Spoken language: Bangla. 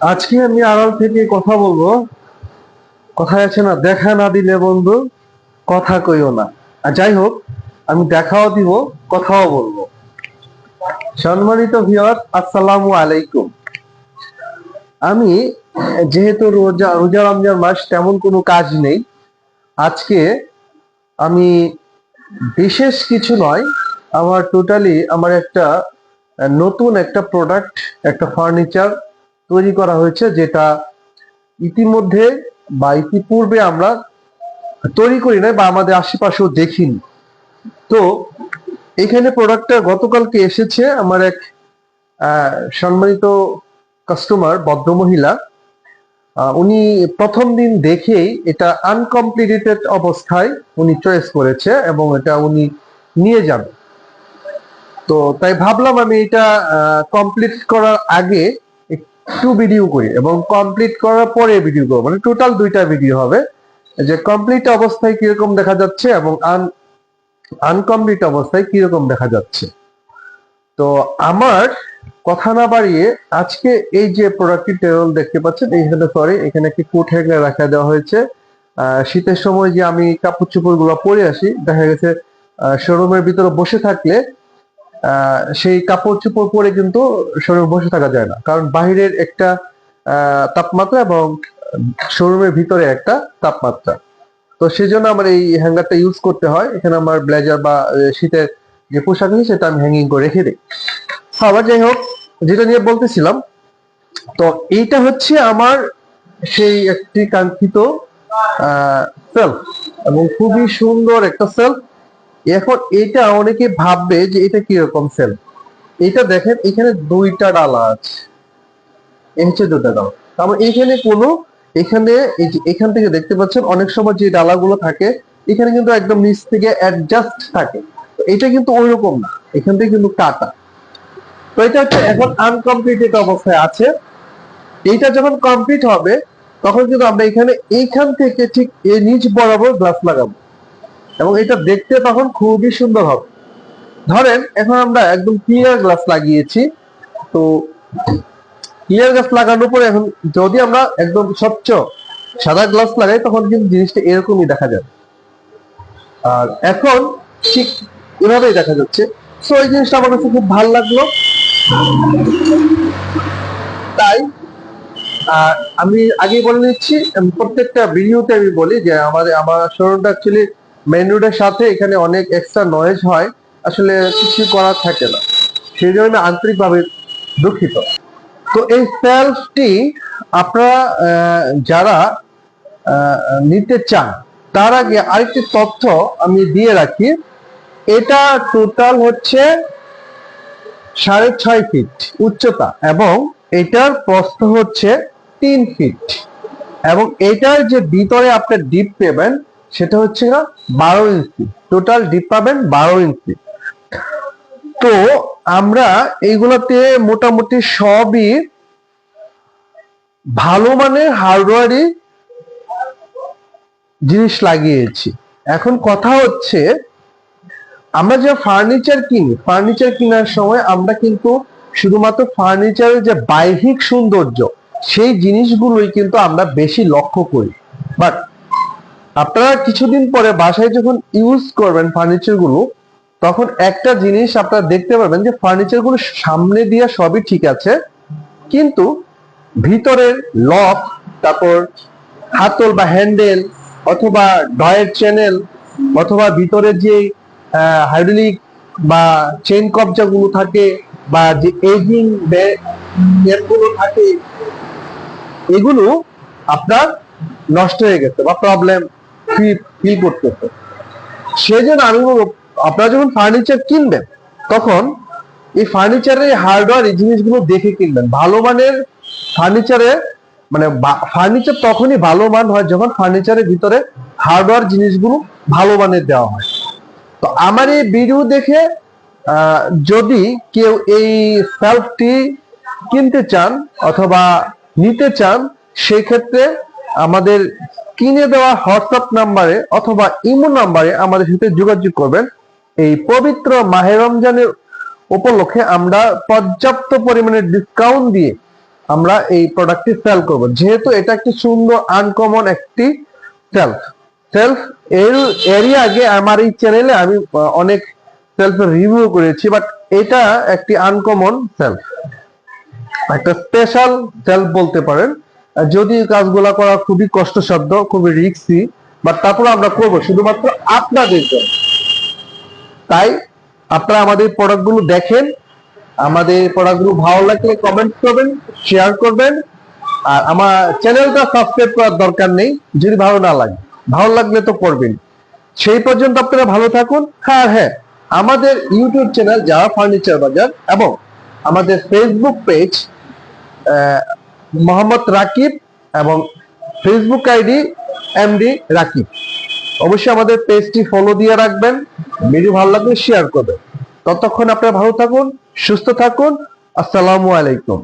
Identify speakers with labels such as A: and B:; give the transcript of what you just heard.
A: আজকে আমি আড়াল থেকে কথা বলব। কথায় আছে না, দেখা না দিলে বন্ধু, কথা কইও না। আর যাই হোক, আমি দেখাও দিব, কথাও বলব। সম্মানিত ভিওর আসসালামু আলাইকুম। আমি যেহেতু রোজা রোজা রমজান মাস, তেমন কোনো কাজ নেই। আজকে আমি বিশেষ কিছু নয়, আমার টোটালি আমার একটা নতুন একটা প্রোডাক্ট একটা ফার্নিচার তৈরি করা হয়েছে যেটা ইতিমধ্যে বা ইতিপূর্বে আমরা তৈরি করি নাই বা আমাদের আশেপাশেও দেখিনি। তো এখানে প্রোডাক্টটা গতকালকে এসেছে আমার এক সম্মানিত কাস্টমার ভদ্রমহিলা। আহ, উনি প্রথম দিন দেখেই এটা আনকমপ্লিটেড অবস্থায় উনি চয়েস করেছে এবং এটা উনি নিয়ে যাবে তো তাই ভাবলাম আমি এটা কমপ্লিট করার আগে একটু ভিডিও করি এবং কমপ্লিট করার পরে ভিডিও করব। মানে টোটাল দুইটা ভিডিও হবে। যে কমপ্লিট অবস্থায় কীরকম দেখা যাচ্ছে এবং আন আনকমপ্লিট অবস্থায় কীরকম দেখা যাচ্ছে। তো আমার কথা না বাড়িয়ে আজকে এই যে প্রোডাক্টটি টেরল দেখতে পাচ্ছেন এইখানে সরি এখানে একটি ফুট হ্যাঙ্গার রাখা দেওয়া হয়েছে। শীতের সময় যে আমি কাপড় চোপড়গুলো পরে আসি, দেখা গেছে শোরুমের ভিতরে বসে থাকলে সেই কাপড় চোপড় পরে কিন্তু শোরুমে বসে থাকা যায় না। কারণ বাহিরের একটা তাপমাত্রা এবং শোরুমের ভিতরে একটা তাপমাত্রা। তো সেই জন্য আমার এই হ্যাঙ্গারটা ইউজ করতে হয়। এখানে আমার ব্লেজার বা শীতের যে পোশাক আছে সেটা আমি হ্যাঙ্গিং করে রেখে দিই। আবার যাই হোক, যেটা নিয়ে বলতেছিলাম, তো এইটা হচ্ছে আমার সেই একটি কাঙ্ক্ষিত সেলফ এবং খুবই সুন্দর একটা সেলফ এখন এটা অনেকে ভাববে যে এটা কীরকম সেল এটা দেখেন, এখানে দুইটা ডালা আছে। এই হচ্ছে দুটা ডালা। তারপর এখানে কোনো, এখানে এখান থেকে দেখতে পাচ্ছেন, অনেক সময় যে ডালাগুলো থাকে, এখানে কিন্তু একদম নিচ থেকে অ্যাডজাস্ট থাকে। এটা কিন্তু ওইরকম না। এখান থেকে কিন্তু কাটা। তো এটা হচ্ছে এখন আনকমপ্লিটেড অবস্থায় আছে। এইটা যখন কমপ্লিট হবে, তখন কিন্তু আমরা এখানে এইখান থেকে ঠিক এই নিচ বরাবর গ্লাস লাগাবো। এবং এটা দেখতে তখন খুবই সুন্দর হবে। ধরেন, এখন আমরা একদম ক্লিয়ার গ্লাস লাগিয়েছি। তো ক্লিয়ার গ্লাস লাগানোর পরে এখন যদি আমরা একদম স্বচ্ছ সাদা গ্লাস লাগাই, তখন কিন্তু জিনিসটা এরকমই দেখা যাবে। আর এখন ঠিক এভাবেই দেখা যাচ্ছে। সো এই জিনিসটা আমার কাছে খুব ভালো লাগল। তাই আমি আগেই বলে নিচ্ছি প্রত্যেকটা ভিডিওতে আমি বলি যে আমাদের, আমার শোরুমটা অ্যাকচুয়ালি মেইন রোডের সাথে এখানে অনেক এক্সট্রা নয়েজ হয়। আসলে কিছু করার থাকে না। সেই জন্য আমি আন্তরিকভাবে দুঃখিত। তো এই সেলফটি আপনারা যারা নিতে চান, তার আগে আরেকটি তথ্য আমি দিয়ে রাখি। এটা টোটাল হচ্ছে সাড়ে ছয় ফিট উচ্চতা এবং এটার প্রস্থ হচ্ছে তিন ফিট এবং এটার যে ভিতরে আপনার ডিপ পেবেন সেটা হচ্ছে না বারো ইঞ্চি। টোটাল ডিপ পাবেন বারো ইঞ্চি। তো আমরা এইগুলোতে মোটামুটি সবই ভালো মানের হার্ডওয়ারই জিনিস লাগিয়েছি। এখন কথা হচ্ছে, আমরা যে ফার্নিচার কিনি ফার্নিচার কেনার সময় আমরা কিন্তু শুধুমাত্র ফার্নিচারের যে বাহ্যিক সৌন্দর্য, সেই জিনিসগুলোই কিন্তু আমরা বেশি লক্ষ্য করি। বাট আপনারা কিছুদিন পরে বাসায় যখন ইউজ করবেন ফার্নিচারগুলো, তখন একটা জিনিস আপনারা দেখতে পারবেন যে ফার্নিচারগুলো সামনে দিয়ে সবই ঠিক আছে, কিন্তু ভিতরের লক তারপর হাতল বা হ্যান্ডেল অথবা ডয়ের চ্যানেল অথবা ভিতরে যে হাইড্রোলিক বা চেন কবজা গুলো থাকে বা যে এজিংগুলো থাকে, এগুলো আপনার নষ্ট হয়ে গেছে বা প্রবলেম ফিল করতেছে? সেজন্য আমি বলব, আপনারা যখন ফার্নিচার কিনবেন, তখন এই ফার্নিচারের হার্ডওয়্যার এই জিনিসগুলো দেখে কিনবেন। ভালো মানের ফার্নিচারে মানে ফার্নিচার তখনই ভালো মান হয় যখন ফার্নিচারের ভিতরে হার্ডওয়্যার জিনিসগুলো ভালো মানের দেওয়া হয়। তো আমার এই ভিডিও দেখে যদি কেউ এই সেলফটি কিনতে চান অথবা নিতে চান সেই ক্ষেত্রে আমাদের কিনে দেওয়া হোয়াটসঅ্যাপ নাম্বারে অথবা ইমো নাম্বারে আমাদের সাথে যোগাযোগ করবেন। এই পবিত্র মাহে রমজানের উপলক্ষে আমরা পর্যাপ্ত পরিমাণে ডিসকাউন্ট দিয়ে আমরা এই প্রোডাক্টটি সেল করব। যেহেতু এটা একটি সুন্দর আনকমন একটি সেলফ সেলফ এর, এরই আগে আমার এই চ্যানেলে আমি অনেক সেলফ রিভিউ করেছি বাট এটা একটি আনকমন সেলফ একটা স্পেশাল সেলফ বলতে পারেন। যদি কাজগুলা করা খুবই কষ্টসাধ্য, খুবই রিস্কি বাট তারপর আমরা করব শুধুমাত্র আপনাদের জন্য। তাই আপনারা আমাদের প্রোডাক্টগুলো দেখেন, আমাদের প্রোডাক্টগুলো ভালো লাগলে কমেন্ট করবেন শেয়ার করবেন, আর আমার চ্যানেলটা সাবস্ক্রাইব করার দরকার নেই, যদি ভালো না লাগে। ভালো লাগলে তো করবেন সেই পর্যন্ত আপনারা ভালো থাকুন। হ্যাঁ হ্যাঁ আমাদের ইউটিউব চ্যানেল যারা ফার্নিচার বাজার, এবং আমাদের ফেসবুক পেজ মোহাম্মদ রাকিব এবং ফেসবুক আইডি এমডি রাকিব। অবশ্যই আমাদের পেজটি ফলো দিয়ে রাখবেন। ভিডিও ভালো লাগলে শেয়ার করবেন। ততক্ষণ আপনারা ভালো থাকুন, সুস্থ থাকুন। আসসালামু আলাইকুম।